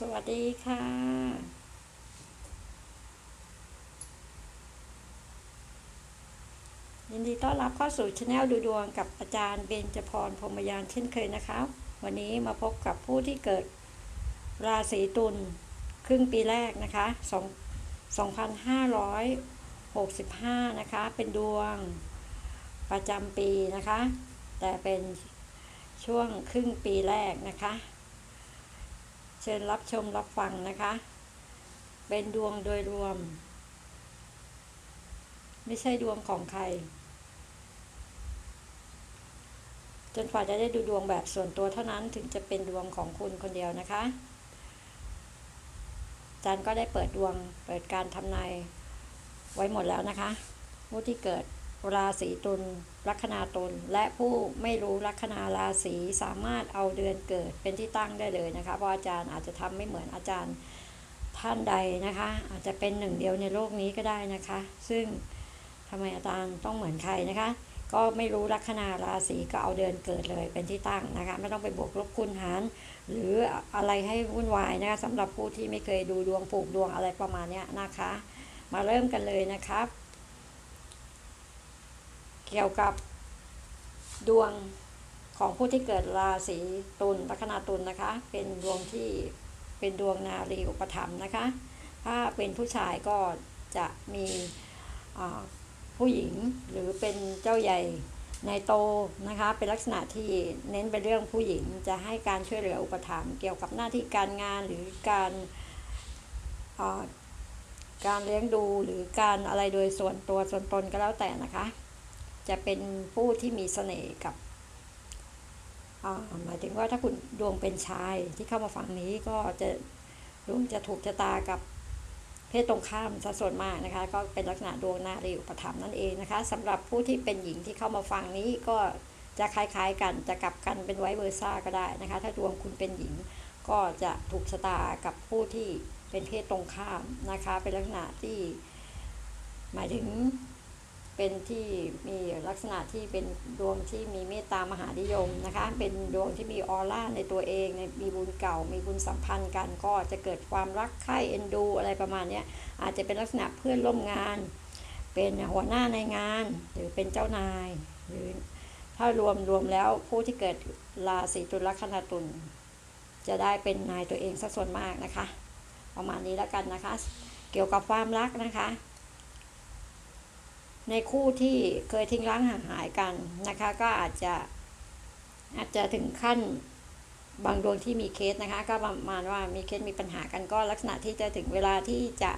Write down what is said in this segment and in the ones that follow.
สวัสดีค่ะยินดีต้อนรับเข้าสู่ช anel ดูดวงกับอาจารย์เบญจพรพรมยานเช่นเคยนะคะ วันนี้มาพบกับผู้ที่เกิดราศีตุลครึ่งปีแรกนะคะ2 2565 นะคะ เป็นดวงประจำปีนะคะ แต่เป็นช่วงครึ่งปีแรกนะคะ เชิญรับชมรับฟังนะคะ เป็นดวงโดยรวม ไม่ใช่ดวงของใคร จนกว่าจะได้ดูดวงแบบส่วนตัวเท่านั้นถึงจะเป็นดวงของคุณคนเดียวนะคะจารย์ก็ได้เปิดดวงเปิดการทำนายไว้หมดแล้วนะคะผู้ที่เกิด ราศีตุลลัคนาตุลและผู้ไม่รู้ลัคนาราศีสามารถเอาเดือนเกิดเป็นที่ตั้งได้เลยนะคะเพราะอาจารย์อาจจะทำไม่เหมือนอาจารย์ท่านใดนะคะ อาจจะเป็นหนึ่งเดียวในโลกนี้ก็ได้นะคะ ซึ่งทำไมอาจารย์ต้องเหมือนใครนะคะ ก็ไม่รู้ลัคนาราศีก็เอาเดือนเกิดเลยเป็นที่ตั้งนะคะ ไม่ต้องไปบวกลบคูณหาร หรืออะไรให้วุ่นวายนะคะสำหรับผู้ที่ไม่เคยดูดวงผูกดวงอะไรประมาณนี้นะคะ มาเริ่มกันเลยนะครับ กี่ยวกับดวงของผู้ที่เกิดราศีตุลลัคนาตุลนะคะ เป็นดวงที่เป็นดวงนารีอุปถัมภ์นะคะ ถ้าเป็นผู้ชายก็จะมีผู้หญิงหรือเป็นเจ้าใหญ่ในโตนะคะ เป็นลักษณะที่เน้นไปเรื่องผู้หญิงจะให้การช่วยเหลืออุปถัมภ์เกี่ยวกับหน้าที่การงานหรือการการเลี้ยงดูหรือการอะไรโดยส่วนตัวส่วนตนก็แล้วแต่นะคะ จะเป็นผู้ที่มีเสน่ห์กับหมายถึงว่าถ้าคุณดวงเป็นชายที่เข้ามาฝั่งนี้ก็จะดวงจะถูกชะตากับเพศตรงข้ามซะส่วนมากนะคะ ก็เป็นลักษณะดวงนารีอุปถัมภ์นั่นเองนะคะสำหรับผู้ที่เป็นหญิงที่เข้ามาฟังนี้ก็จะคล้ายๆกันจะกลับกันเป็นไวเวอร์ซ่าก็ได้นะคะ ถ้าดวงคุณเป็นหญิง ก็จะถูกชะตากับผู้ที่เป็นเพศตรงข้ามนะคะ เป็นลักษณะที่หมายถึง เป็นที่มีลักษณะที่เป็นดวงที่มีเมตตามหานิยมนะคะ เป็นดวงที่มีออร่าในตัวเองมีบุญเก่า มีบุญสัมพันธ์กันก็จะเกิดความรักใคร่เอ็นดูอะไรประมาณนี้อาจจะเป็นลักษณะเพื่อนร่วมงาน เป็นหัวหน้าในงาน หรือเป็นเจ้านายหรือถ้ารวมรวมแล้วผู้ที่เกิดราศีตุลลัคนาตุลจะได้เป็นนายตัวเองสัส่วนมากนะคะ ประมาณนี้แล้วกันนะคะ เกี่ยวกับความรักนะคะ ในคู่ที่เคยทิ้งร้างห่างหายกันนะคะ ก็อาจจะอาจจะถึงขั้นบางดวงที่มีเคสนะคะ ก็ประมาณว่ามีเคสมีปัญหากันก็ลักษณะที่จะถึงเวลาที่จะ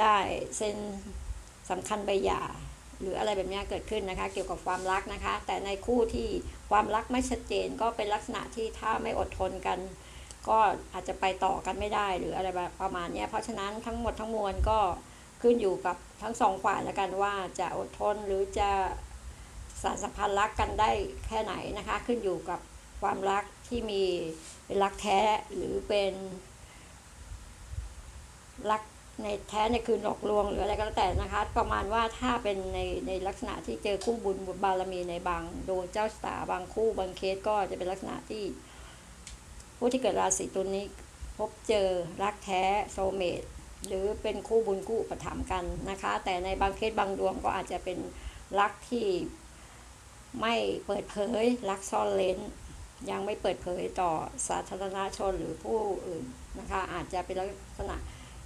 ได้เซ็นสำคัญใบหย่าหรืออะไรแบบนี้เกิดขึ้นนะคะ เกี่ยวกับความรักนะคะ แต่ในคู่ที่ความรักไม่ชัดเจนก็เป็นลักษณะที่ถ้าไม่อดทนกัน ก็อาจจะไปต่อกันไม่ได้หรืออะไรประมาณนี้เพราะฉะนั้นทั้งหมดทั้งมวลก็ ขึ้นอยู่กับทั้งสองฝ่ายแล้วกันว่าจะอดทนหรือจะสารสัมพันธ์รักกันได้แค่ไหนนะคะ ขึ้นอยู่กับความรักที่มีเป็นรักแท้หรือเป็นรักในแท้ในคืนหลอกลวงหรืออะไรก็แล้วแต่นะคะ ประมาณว่าถ้าเป็นในในลักษณะที่เจอคู่บุญบารมีในบางโดยเจ้าสตาบางคู่บางเคสก็จะเป็นลักษณะที่ ผู้ที่เกิดราศีตุลนี้พบเจอรักแท้โซเมต หรือเป็นคู่บุญคู่อุปถัมกันนะคะ แต่ในบางเคสบางดวงก็อาจจะเป็นรักที่ไม่เปิดเผยรักซ่อนเลนยังไม่เปิดเผยต่อสาธารณชนหรือผู้อื่นนะคะอาจจะเป็นลักษณะ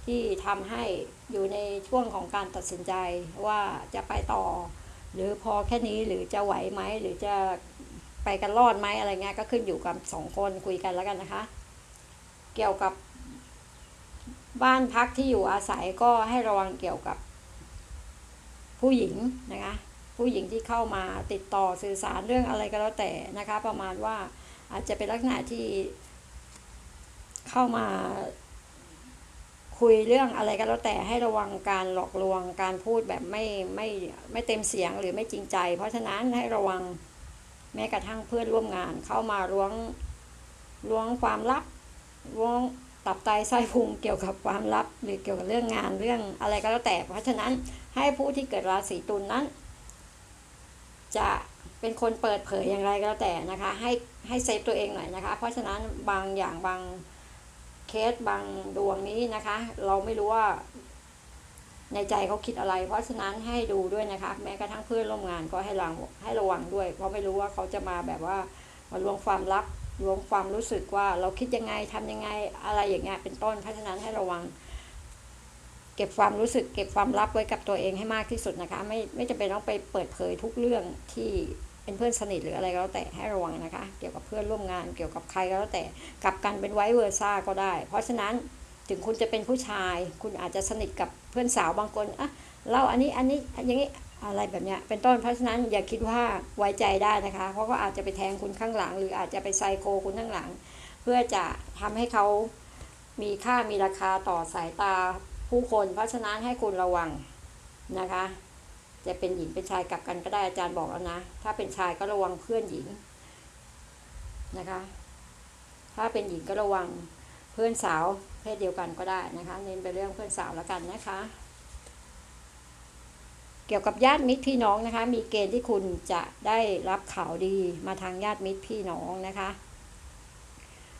ที่ทำให้อยู่ในช่วงของการตัดสินใจว่าจะไปต่อ หรือพอแค่นี้หรือจะไหวไหมหรือจะไปกันรอดไหมอะไรเงี้ยก็ขึ้นอยู่กับสองคนคุยกันแล้วกันนะคะ เกี่ยวกับ บ้านพักที่อยู่อาศัยก็ให้ระวังเกี่ยวกับ ผู้หญิงนะคะ ผู้หญิงที่เข้ามาติดต่อสื่อสารเรื่องอะไรก็แล้วแต่นะคะ ประมาณว่าอาจจะเป็นลักษณะที่ เข้ามาคุยเรื่องอะไรก็แล้วแต่ให้ระวังการหลอกลวงการพูดแบบไม่ไม่ไม่เต็มเสียงหรือไม่จริงใจ เพราะฉะนั้นให้ระวังแม้กระทั่งเพื่อนร่วมงานเข้ามาล้วงล้วงความลับล้วง ตับไตไส้พุงเกี่ยวกับความลับ หรือเกี่ยวกับเรื่องงานเรื่องอะไรก็แล้วแต่ เพราะฉะนั้นให้ผู้ที่เกิดราศีตุลนนั้น จะเป็นคนเปิดเผยอย่างไรก็แล้วแต่นะคะ ให้ให้เซฟตัวเองหน่อยนะคะ เพราะฉะนั้นบางอย่างบางเคสบางดวงนี้นะคะ เราไม่รู้ว่าในใจเขาคิดอะไร เพราะฉะนั้นให้ดูด้วยนะคะ แม้กระทั่งเพื่อนร่วมงานก็ให้ระวังให้ระวังด้วย เพราะไม่รู้ว่าเขาจะมาแบบว่ามาลวงความลับ ลวงความรู้สึกว่าเราคิดยังไงทำยังไงอะไรอย่างเงี้ยเป็นต้นเพราะฉะนั้นให้ระวัง เก็บความรู้สึก เก็บความลับไว้กับตัวเองให้มากที่สุดนะคะ ไม่ไม่จำเป็นต้องไปเปิดเผยทุกเรื่องที่เป็นเพื่อนสนิทหรืออะไรก็แล้วแต่ให้ระวังนะคะ เกี่ยวกับเพื่อนร่วมงานเกี่ยวกับใครก็แล้วแต่กลับกันเป็นไวเวอร์ซ่าก็ได้ เพราะฉะนั้นถึงคุณจะเป็นผู้ชาย คุณอาจจะสนิทกับเพื่อนสาวบางคนอะเราอันนี้อันนี้อย่างนี้ อะไรแบบนี้เป็นต้นเพราะฉะนั้นอย่าคิดว่าไว้ใจได้นะคะ เพราะก็อาจจะไปแทงคุณข้างหลัง หรืออาจจะไปไซโคคุณข้างหลัง เพื่อจะทำให้เขามีค่ามีราคาต่อสายตาผู้คน เพราะฉะนั้นให้คุณระวังนะคะ จะเป็นหญิงเป็นชายกลับกันก็ได้อาจารย์บอกแล้วนะ ถ้าเป็นชายก็ระวังเพื่อนหญิงนะคะ ถ้าเป็นหญิงก็ระวังเพื่อนสาวเพศเดียวกันก็ได้นะคะ เน้นไปเรื่องเพื่อนสาวแล้วกันนะคะ เกี่ยวกับญาติมิตรพี่น้องนะคะ มีเกณฑ์ที่คุณจะได้รับข่าวดีมาทางญาติมิตรพี่น้องนะคะ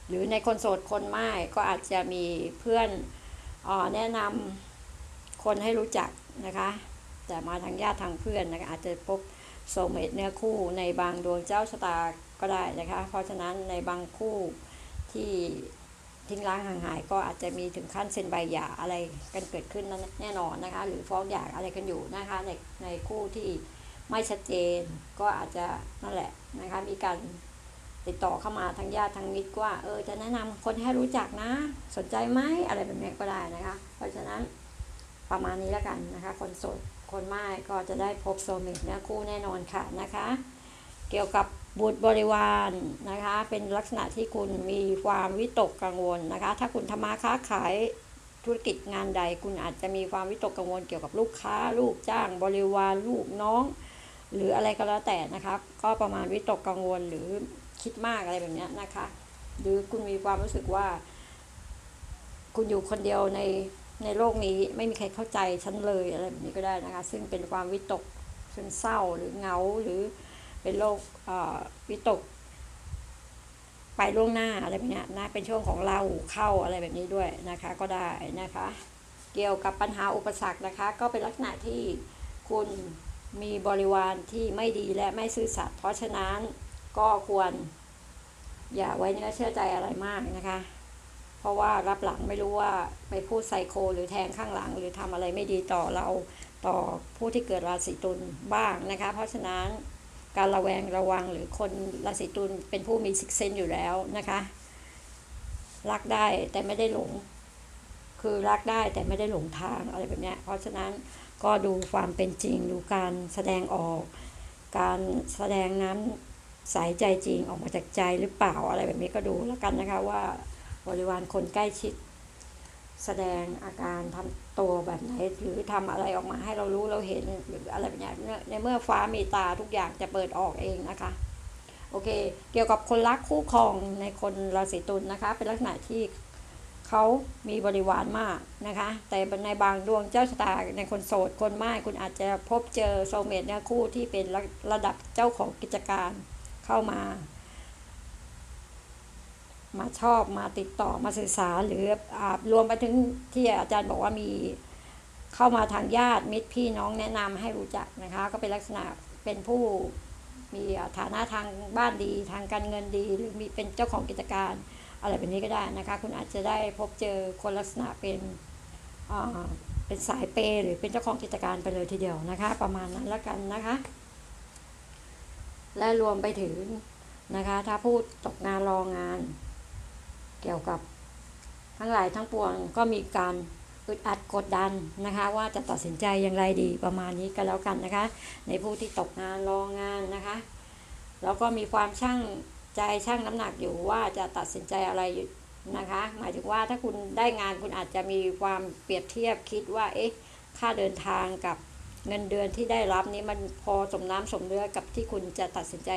หรือในคนโสดคนไม่ก็อาจจะมีเพื่อนออแนะนำคนให้รู้จักนะคะ แต่มาทางญาติทางเพื่อนนะคะอาจจะพบโซเมตเนื้อคู่ในบางดวงเจ้าชะตาก็ได้นะคะ เพราะฉะนั้นในบางคู่ที่ ทิ้งร้างห่างหาย ก็อาจจะมีถึงขั้นเซ็นใบหย่าอะไรกันเกิดขึ้นนั่นแน่นอนนะคะ หรือฟ้องหย่าอะไรกันอยู่นะคะในในคู่ที่ไม่ชัดเจน ก็อาจจะนั่นแหละนะคะมีการติดต่อเข้ามาทางญาติทางมิตรว่าเออจะแนะนำคนให้รู้จักนะ สนใจไหมอะไรแบบนี้ก็ได้นะคะ เพราะฉะนั้นประมาณนี้แล้วกันนะคะ คนโสดคนไม่ก็จะได้พบโซลเมตเนื้อคู่แน่นอนค่ะนะคะ เกี่ยวกับ บุตรบริวารนะคะ เป็นลักษณะที่คุณมีความวิตกกังวลนะคะ ถ้าคุณทำมาค้าขายธุรกิจงานใด คุณอาจจะมีความวิตกกังวลเกี่ยวกับลูกค้า ลูกจ้าง บริวารลูกน้อง หรืออะไรก็แล้วแต่นะคะก็ประมาณวิตกกังวลหรือคิดมากอะไรแบบนี้นะคะ หรือคุณมีความรู้สึกว่า คุณอยู่คนเดียวในในโลกนี้ไม่มีใครเข้าใจฉันเลยอะไรแบบนี้ก็ได้นะคะ ซึ่งเป็นความวิตกซึมเศร้าหรือเหงาหรือ เป็นโรควิตก ไปล่วงหน้าอะไรแบบนี้นะเป็นช่วงของเราเข้าอะไรแบบนี้ด้วยนะคะก็ได้นะคะ เกี่ยวกับปัญหาอุปสรรคนะคะ ก็เป็นลักษณะที่คุณมีบริวารที่ไม่ดีและไม่ซื่อสัตย์เพราะฉะนั้นก็ควร อย่าไว้เนื้อเชื่อใจอะไรมากนะคะ เพราะว่ารับหลังไม่รู้ว่าไปพูดไซโค หรือแทงข้างหลัง หรือทำอะไรไม่ดีต่อเราต่อผู้ที่เกิดราศีตุลบ้างนะคะ เพราะฉะนั้น การระแวงระวังหรือคนราศีตุลเป็นผู้มีซิกเซนอยู่แล้วนะคะ รักได้แต่ไม่ได้หลง คือรักได้แต่ไม่ได้หลงทางอะไรแบบนี้เพราะฉะนั้นก็ดูความเป็นจริงดูการแสดงออก การแสดงนั้นสายใจจริงออกมาจากใจหรือเปล่าอะไรแบบนี้ก็ดูแล้วกันนะคะว่าบริวารคนใกล้ชิด แสดงอาการทำ ตัวแบบไหนหรือทำอะไรออกมาให้เรารู้เราเห็นหรืออะไรแบบนี้ในเมื่อฟ้ามีตาทุกอย่างจะเปิดออกเองนะคะ โอเค เกี่ยวกับคนรักคู่ครองในคนราศีตุลนะคะ เป็นลักษณะที่เขามีบริวารมากนะคะ แต่ในบางดวงเจ้าชะตาในคนโสดคนไม่คุณอาจจะพบเจอโซเมตเนี่ยคู่ที่เป็นระดับเจ้าของกิจการเข้ามา มาชอบมาติดต่อมาสื่อสารหรืออรวมไปถึงที่อาจารย์บอกว่ามีเข้ามาทางญาติมิตรพี่น้องแนะนำให้รู้จักนะคะ ก็เป็นลักษณะเป็นผู้มีฐานะทางบ้านดีทางการเงินดี หรือมีเป็นเจ้าของกิจการ อะไรแบบนี้ก็ได้นะคะ คุณอาจจะได้พบเจอคนลักษณะเป็นเป็นสายเปหรือเป็นเจ้าของกิจการไปเลยทีเดียวนะคะ ประมาณนั้นแล้วกันนะคะ และรวมไปถึงนะคะ ถ้าพูดตกงานรองงาน เกี่ยวกับทั้งหลายทั้งปวงก็มีการอึดอัดกดดันนะคะ ว่าจะตัดสินใจอย่างไรดีประมาณนี้ก็แล้วกันนะคะ ในผู้ที่ตกงานรองงานนะคะ แล้วก็มีความช่างใจช่างน้ำหนักอยู่ว่าจะตัดสินใจอะไรนะคะ หมายถึงว่าถ้าคุณได้งานคุณอาจจะมีความเปรียบเทียบคิดว่าเอ๊ะค่าเดินทางกับเงินเดือนที่ได้รับนี้มันพอสมน้ำสมเนื้อกับที่คุณจะตัดสินใจ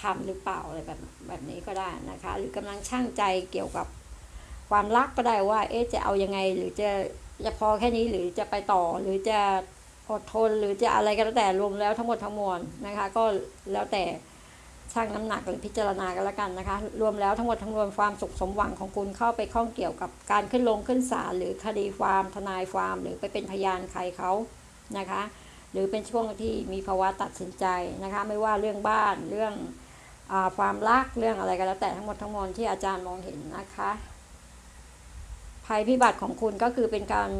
ทำหรือเปล่าอะไรแบบแบบนี้ก็ได้นะคะ หรือกำลังช่างใจเกี่ยวกับความรักก็ได้ว่า เอ๊ะจะเอายังไงหรือจะจะพอแค่นี้หรือจะไปต่อหรือจะอดทนหรือจะอะไรก็แล้วแต่รวมแล้วทั้งหมดทั้งมวลนะคะ ก็แล้วแต่ชั่งน้ำหนักหรือพิจารณากันแล้วกันนะคะ รวมแล้วทั้งหมดทั้งมวลความสุขสมหวังของคุณเข้าไปข้องเกี่ยวกับการขึ้นลงขึ้นศาลหรือคดีความทนายความหรือไปเป็นพยานใครเขานะคะ หรือเป็นช่วงที่มีภาวะตัดสินใจนะคะ ไม่ว่าเรื่องบ้านเรื่อง ความรักเรื่องอะไรก็แล้วแต่ทั้งหมดทั้งมวลที่อาจารย์มองเห็นนะคะภัยพิบัติของคุณก็คือเป็นการ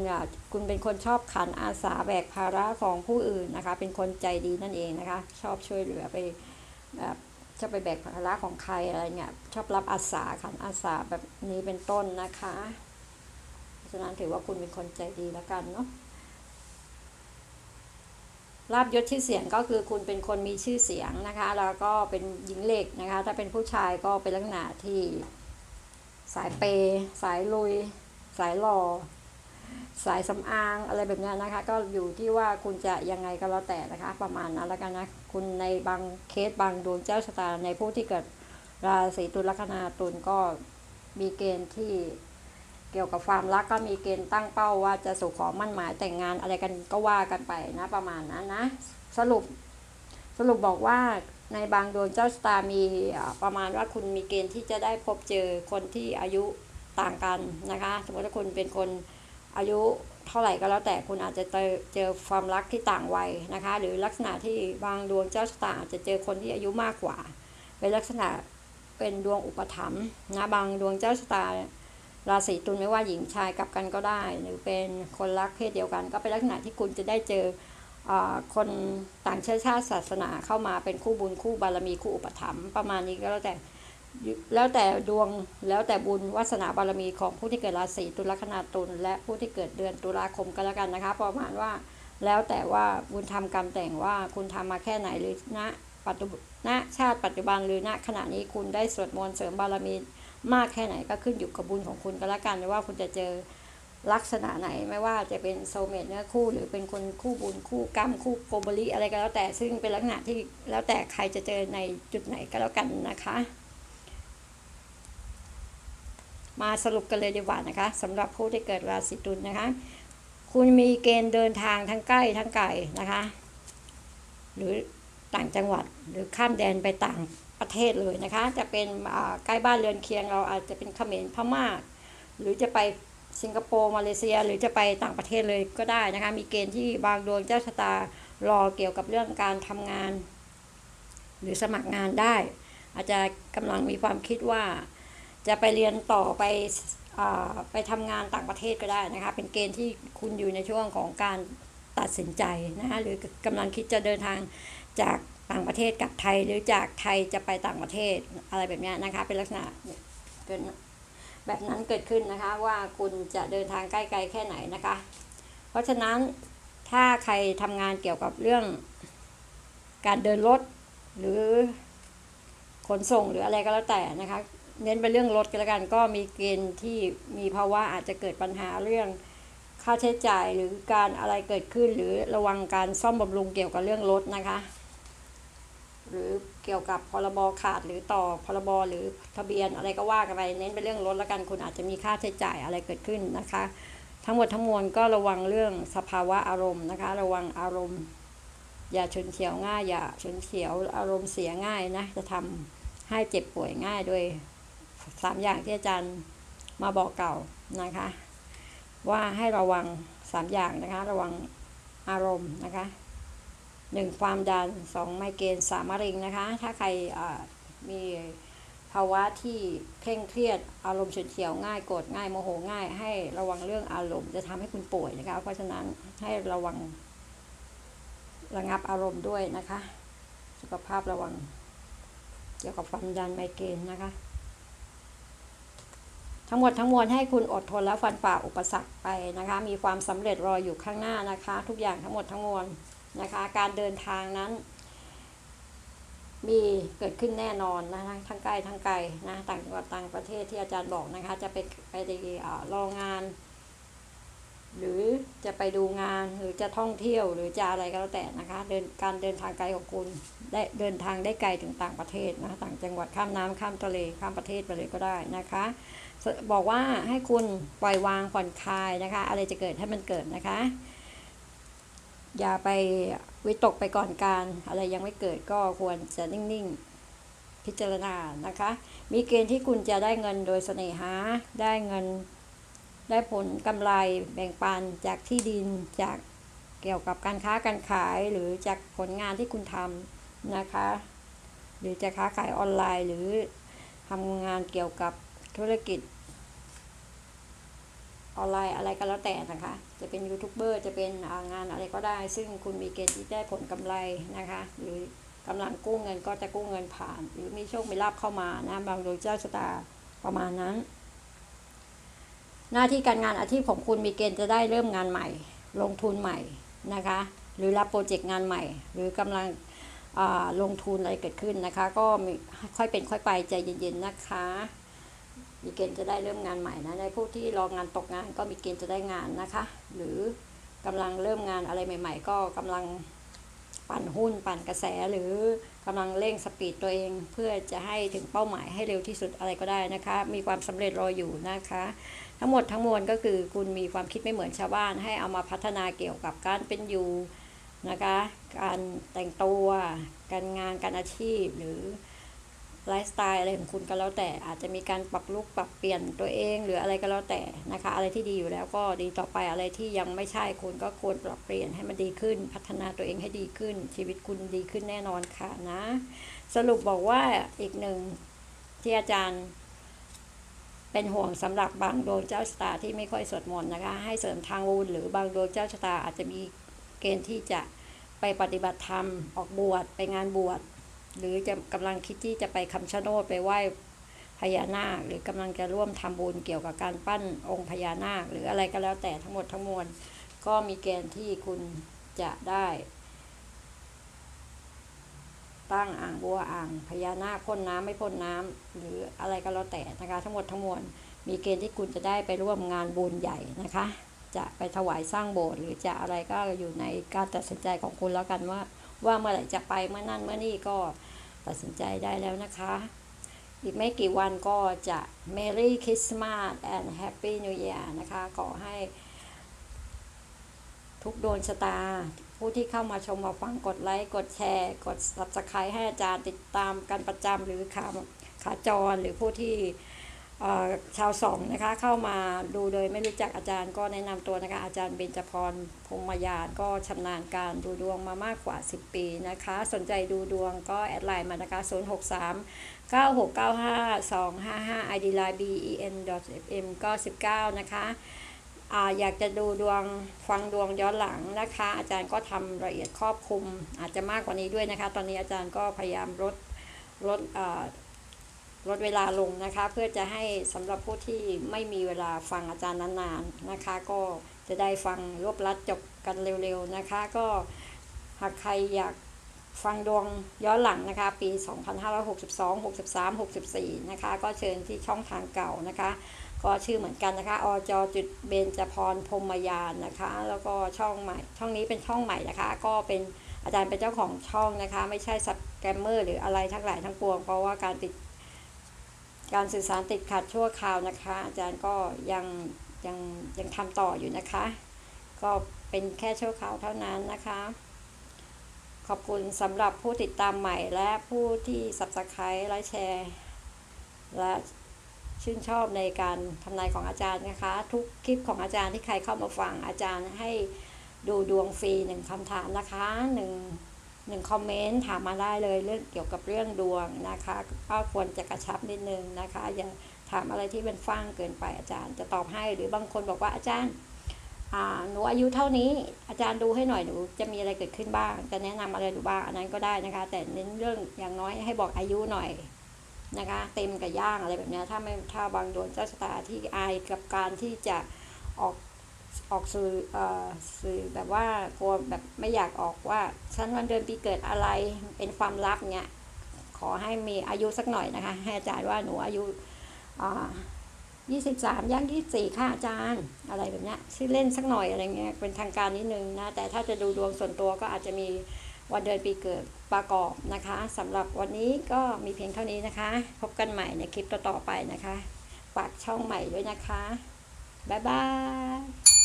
คุณเป็นคนชอบขันอาสาแบกภาระของผู้อื่นนะคะ เป็นคนใจดีนั่นเองนะคะ ชอบช่วยเหลือไปแบบชอบไปแบกภาระของใครอะไรเงี้ยชอบรับอาสาขันอาสาแบบนี้เป็นต้นนะคะ เพราะฉะนั้นถือว่าคุณเป็นคนใจดีแล้วกันเนาะ ลาบยศชื่อเสียงก็คือคุณเป็นคนมีชื่อเสียงนะคะ แล้วก็เป็นหญิงเหล็กนะคะ ถ้าเป็นผู้ชายก็เป็นลักษณะที่สายเปย์สายลุย สายหล่อ สายสำอางอะไรแบบนี้นะคะ ก็อยู่ที่ว่าคุณจะยังไงก็แล้วแต่นะคะ ประมาณนั้นแล้วกันนะ คุณในบางเคสบางดวงเจ้าชะตาในผู้ที่เกิดราศีตุลลัคนาตุลก็มีเกณฑ์ที่ เกี่ยวกับความรักก็มีเกณฑ์ตั้งเป้าว่าจะสู่ขอมั่นหมายแต่งงานอะไรกันก็ว่ากันไปนะประมาณนั้นนะ สรุปสรุปบอกว่าในบางดวงเจ้าชะตามีประมาณว่าคุณมีเกณฑ์ที่จะได้พบเจอคนที่อายุต่างกันนะคะ สมมติว่าคุณเป็นคนอายุเท่าไหร่ก็แล้วแต่คุณอาจจะเจอเจอความรักที่ต่างวัยนะคะ หรือลักษณะที่บางดวงเจ้าชะตาอาจจะเจอคนที่อายุมากกว่า เป็นลักษณะเป็นดวงอุปถัมภ์นะบางดวงเจ้าชะตา ราศีตุลไม่ว่าหญิงชายกลับกันก็ได้ หรือเป็นคนรักเพศเดียวกัน ก็เป็นลักษณะที่คุณจะได้เจออคนต่างเชื้อชาติศาสนาเข้ามาเป็นคู่บุญคู่บารมีคู่อุปถัมภ์ประมาณนี้ก็แล้วแต่แล้วแต่ดวงแล้วแต่บุญวาสนาบารมีของผู้ที่เกิดราศีตุลลัคนาตุลและผู้ที่เกิดเดือนตุลาคมก็แล้วกันนะคะประมาณว่าแล้วแต่ว่าบุญทำกรรมแต่งว่าคุณทำมาแค่ไหนหรือณปัจจุบันณชาติปัจจุบันหรือณขณะนี้คุณได้สวดมนต์เสริมบารมี มากแค่ไหนก็ขึ้นอยู่กับบุญของคุณก็แล้วกันว่าคุณจะเจอลักษณะไหนไม่ว่าจะเป็นโซเมตเนื้อคู่หรือเป็นคนคู่บุญคู่กรรมคู่โกบริอะไรก็แล้วแต่ซึ่งเป็นลักษณะที่แล้วแต่ใครจะเจอในจุดไหนก็แล้วกันนะคะ มาสรุปกันเลยดีกว่านะคะสำหรับผู้ที่เกิดราศีตุลนะคะ คุณมีเกณฑ์เดินทางทั้งใกล้ทั้งไกลนะคะ หรือต่างจังหวัดหรือข้ามแดนไปต่าง ประเทศเลยนะคะ จะเป็นใกล้บ้านเรือนเคียงเราอาจจะเป็นเขมรพม่า หรือจะไปสิงคโปร์มาเลเซีย หรือจะไปต่างประเทศเลยก็ได้นะคะ มีเกณฑ์ที่บางดวงเจ้าชะตารอเกี่ยวกับเรื่องการทำงาน หรือสมัครงานได้ อาจจะกำลังมีความคิดว่า จะไปเรียนต่อไปอไปทำงานต่างประเทศก็ได้นะคะ เป็นเกณฑ์ที่คุณอยู่ในช่วงของการตัดสินใจนะคะหรือกำลังคิดจะเดินทางจาก ต่างประเทศกลับไทยหรือจากไทยจะไปต่างประเทศอะไรแบบนี้นะคะ เป็นลักษณะเกิดแบบนั้นเกิดขึ้นนะคะ ว่าคุณจะเดินทางใกล้ๆแค่ไหนนะคะ เพราะฉะนั้นถ้าใครทำงานเกี่ยวกับเรื่อง การเดินรถหรือขนส่งหรืออะไรก็แล้วแต่นะคะ เน้นไปเรื่องรถกันแล้วกันก็มีเกณฑ์ที่มีภาวะอาจจะเกิดปัญหาเรื่องค่าใช้จ่ายหรือการอะไรเกิดขึ้น หรือระวังการซ่อมบำรุงเกี่ยวกับเรื่องรถนะคะ หรือเกี่ยวกับพรบขาดหรือต่อพรบหรือทะเบียนอะไรก็ว่ากันไปเน้นไปเรื่องรถแล้วกันคุณอาจจะมีค่าใช้จ่ายอะไรเกิดขึ้นนะคะ ทั้งหมดทั้งมวลก็ระวังเรื่องสภาวะอารมณ์นะคะ ระวังอารมณ์ อย่าชนเฉียวง่าย อย่าชนเฉียวอารมณ์เสียง่ายนะจะทำให้เจ็บป่วยง่ายโดยสามอย่างที่อาจารย์มาบอกเก่านะคะ ว่าให้ระวังสามอย่างนะคะ ระวังอารมณ์นะคะ หนึ่งความดันสองไมเกรนสามมะเร็งนะคะ ถ้าใครมีภาวะที่เคร่งเครียดอารมณ์ฉุนเฉียวง่ายโกรธง่ายโมโหง่าย ให้ระวังเรื่องอารมณ์จะทำให้คุณป่วยนะคะ เพราะฉะนั้นให้ระวังระงับอารมณ์ด้วยนะคะ สุขภาพระวัง เกี่ยวกับความดันไมเกรนนะคะ ทั้งหมดทั้งมวลให้คุณอดทนและฟันฝ่าอุปสรรคไปนะคะ มีความสำเร็จรออยู่ข้างหน้านะคะ ทุกอย่างทั้งหมดทั้งมวล นะคะการเดินทางนั้น มีเกิดขึ้นแน่นอนนะคะทั้งใกล้ทั้งไกลนะต่างจังหวัดต่างประเทศที่อาจารย์บอกนะคะ จะไปไปเอ่อรองาน หรือจะไปดูงานหรือจะท่องเที่ยวหรือจะอะไรก็แล้วแต่นะคะ เดินการเดินทางไกลของคุณได้เดินทางได้ไกลถึงต่างประเทศนะต่างจังหวัดข้ามน้ำข้ามทะเลข้ามประเทศไปเลยก็ได้นะคะบอกว่าให้คุณปล่อยวางผ่อนคลายนะคะ อะไรจะเกิดให้มันเกิดนะคะ อย่าไปวิตกไปก่อนการ อะไรยังไม่เกิดก็ควรจะนิ่งๆ พิจารณานะคะ มีเกณฑ์ที่คุณจะได้เงินโดยเสน่หา ได้เงิน ได้ผลกำไรแบ่งปันจากที่ดินจากเกี่ยวกับการค้าการขายหรือจากผลงานที่คุณทำนะคะ หรือจะค้าขายออนไลน์หรือทำงานเกี่ยวกับธุรกิจ ออนไลน์อะไรก็แล้วแต่นะคะ จะเป็นยูทูบเบอร์จะเป็นงานอะไรก็ได้ ซึ่งคุณมีเกณฑ์ที่ได้ผลกำไรนะคะ หรือกำลังกู้เงินก็จะกู้เงินผ่าน หรือมีโชคมีลาภเข้ามานะบางโดยเจ้าชะตาประมาณนั้น หน้าที่การงานอาชีพของคุณมีเกณฑ์จะได้เริ่มงานใหม่ ลงทุนใหม่นะคะ หรือรับโปรเจกต์งานใหม่ หรือกำลังลงทุนอะไรเกิดขึ้นนะคะ ก็ค่อยเป็นค่อยไปใจเย็นๆนะคะ มีเกณฑ์จะได้เริ่มงานใหม่นะในผู้ที่รองานตกงานก็มีเกณฑ์จะได้งานนะคะ หรือกำลังเริ่มงานอะไรใหม่ ๆ ก็กำลังปั่นหุ้นปั่นกระแสหรือกำลังเร่งสปีดตัวเอง เพื่อจะให้ถึงเป้าหมายให้เร็วที่สุดอะไรก็ได้นะคะ มีความสำเร็จรออยู่นะคะ ทั้งหมดทั้งมวลก็คือคุณมีความคิดไม่เหมือนชาวบ้าน ให้เอามาพัฒนาเกี่ยวกับการเป็นอยู่นะคะ การแต่งตัว การงานการอาชีพหรือ ไลฟ์สไตล์อะไรของคุณก็แล้วแต่อาจจะมีการปรับลุกปรับเปลี่ยนตัวเองหรืออะไรก็แล้วแต่นะคะ อะไรที่ดีอยู่แล้วก็ดีต่อไปอะไรที่ยังไม่ใช่คุณก็ควรปรับเปลี่ยนให้มันดีขึ้น พัฒนาตัวเองให้ดีขึ้น ชีวิตคุณดีขึ้นแน่นอนค่ะนะ สรุปบอกว่าอีกหนึ่งที่อาจารย์เป็นห่วงสำหรับบางดวงเจ้าชะตาที่ไม่ค่อยสวดมนต์นะคะ ให้เสริมทางบุญหรือบางดวงเจ้าชะตาอาจจะมีเกณฑ์ที่จะไปปฏิบัติธรรมออกบวชไปงานบวช หรือจะกำลังคิดที่จะไปคำชะโนดไปไหว้พญานาค หรือกำลังจะร่วมทำบุญเกี่ยวกับการปั้นองค์พญานาค หรืออะไรก็แล้วแต่ทั้งหมดทั้งมวล ก็มีเกณฑ์ที่คุณจะได้ ตั้งอ่างบัวอ่างพญานาคพ่นน้ำไม่พ่นน้ำหรืออะไรก็แล้วแต่นะคะทั้งหมดทั้งมวลมีเกณฑ์ที่คุณจะได้ไปร่วมงานบุญใหญ่นะคะ จะไปถวายสร้างโบสถ์หรือจะอะไรก็อยู่ในการตัดสินใจของคุณแล้วกันว่า ว่าเมื่อไหร่จะไปเมื่อนั่นเมื่อนี่ก็ตัดสินใจได้แล้วนะคะ อีกไม่กี่วันก็จะ Merry Christmas and Happy New Year นะคะ ขอให้ทุกดวงชะตา ผู้ที่เข้ามาชมมาฟังกดไลค์ กดแชร์ กด subscribe ให้อาจารย์ติดตามกันประจำหรือขาขาจรหรือผู้ที่ ชาวสองนะคะเข้ามาดูโดยไม่รู้จักอาจารย์ก็แนะนำตัวนะคะอาจารย์เบญจพรพรหมยานก็ชำนาญการดูดวงมามากกว่า 10 ปีนะคะ สนใจดูดวงก็แอดไลน์มานะคะ 063 9695 255 ID line ben fm ก็ 19 นะคะอยากจะดูดวงฟังดวงย้อนหลังนะคะ อาจารย์ก็ทำละเอียดครอบคลุม อาจจะมากกว่านี้ด้วยนะคะ ตอนนี้อาจารย์ก็พยายามลดลดอ่า ลดเวลาลงนะคะ เพื่อจะให้สำหรับผู้ที่ไม่มีเวลาฟังอาจารย์นานๆนะคะ ก็จะได้ฟังรวบรัดจบกันเร็วๆนะคะ ก็หากใครอยากฟังดวงย้อนหลังนะคะ ปี 2562 63 64 นะคะ ก็เชิญที่ช่องทางเก่านะคะ ก็ชื่อเหมือนกันนะคะ อจจุดเบญจพรพรมยานนะคะ แล้วก็ช่องใหม่ ช่องนี้เป็นช่องใหม่นะคะ ก็เป็นอาจารย์เป็นเจ้าของช่องนะคะ ไม่ใช่สแกมเมอร์หรืออะไรทั้งหลายทั้งปวง เพราะว่าการติด การสื่อสารติดขัดชั่วคราวนะคะ อาจารย์ก็ยังยังยังทำต่ออยู่นะคะ ก็เป็นแค่ชั่วคราวเท่านั้นนะคะ ขอบคุณสำหรับผู้ติดตามใหม่และผู้ที่ subscribe และแชร์ และชื่นชอบในการทำนายของอาจารย์นะคะ ทุกคลิปของอาจารย์ที่ใครเข้ามาฟังอาจารย์ให้ดูดวงฟรีหนึ่งคำถามนะคะหนึ่ง หนึ่งคอมเมนต์ถามมาได้เลยเรื่องเกี่ยวกับเรื่องดวงนะคะก็ควรจะกระชับนิดนึงนะคะ อย่าถามอะไรที่เป็นฟังเกินไปอาจารย์จะตอบให้หรือบางคนบอกว่าอาจารย์หนูอายุเท่านี้อาจารย์ดูให้หน่อยหนูจะมีอะไรเกิดขึ้นบ้าง จะแนะนำอะไรหนูบ้างอันนั้นก็ได้นะคะ แต่เน้นเรื่องอย่างน้อยให้บอกอายุหน่อยนะคะ เต็มกับย่างอะไรแบบนี้ถ้าไม่ถ้าบางดวงเจ้าชะตาที่อายกับการที่จะออก ออกสื่ออสื่อแบบว่ากลัวแบบไม่อยากออกว่าฉันวันเดือนปีเกิดอะไรเป็นความลับเนี่ยขอให้มีอายุสักหน่อยนะคะ ให้อาจารย์ว่าหนูอายุยี่สิบสามย่างยี่สี่ค่ะอาจารย์อะไรแบบเนี้ยชื่อเล่นสักหน่อยอะไรเงี้ยเป็นทางการนิดนึงนะ แต่ถ้าจะดูดวงส่วนตัวก็อาจจะมีวันเดือนปีเกิดประกอบนะคะสำหรับวันนี้ก็มีเพียงเท่านี้นะคะ พบกันใหม่ในคลิปต่อๆไปนะคะฝากช่องใหม่ด้วยนะคะ บ๊ายบาย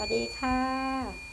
วัสดีค่ะ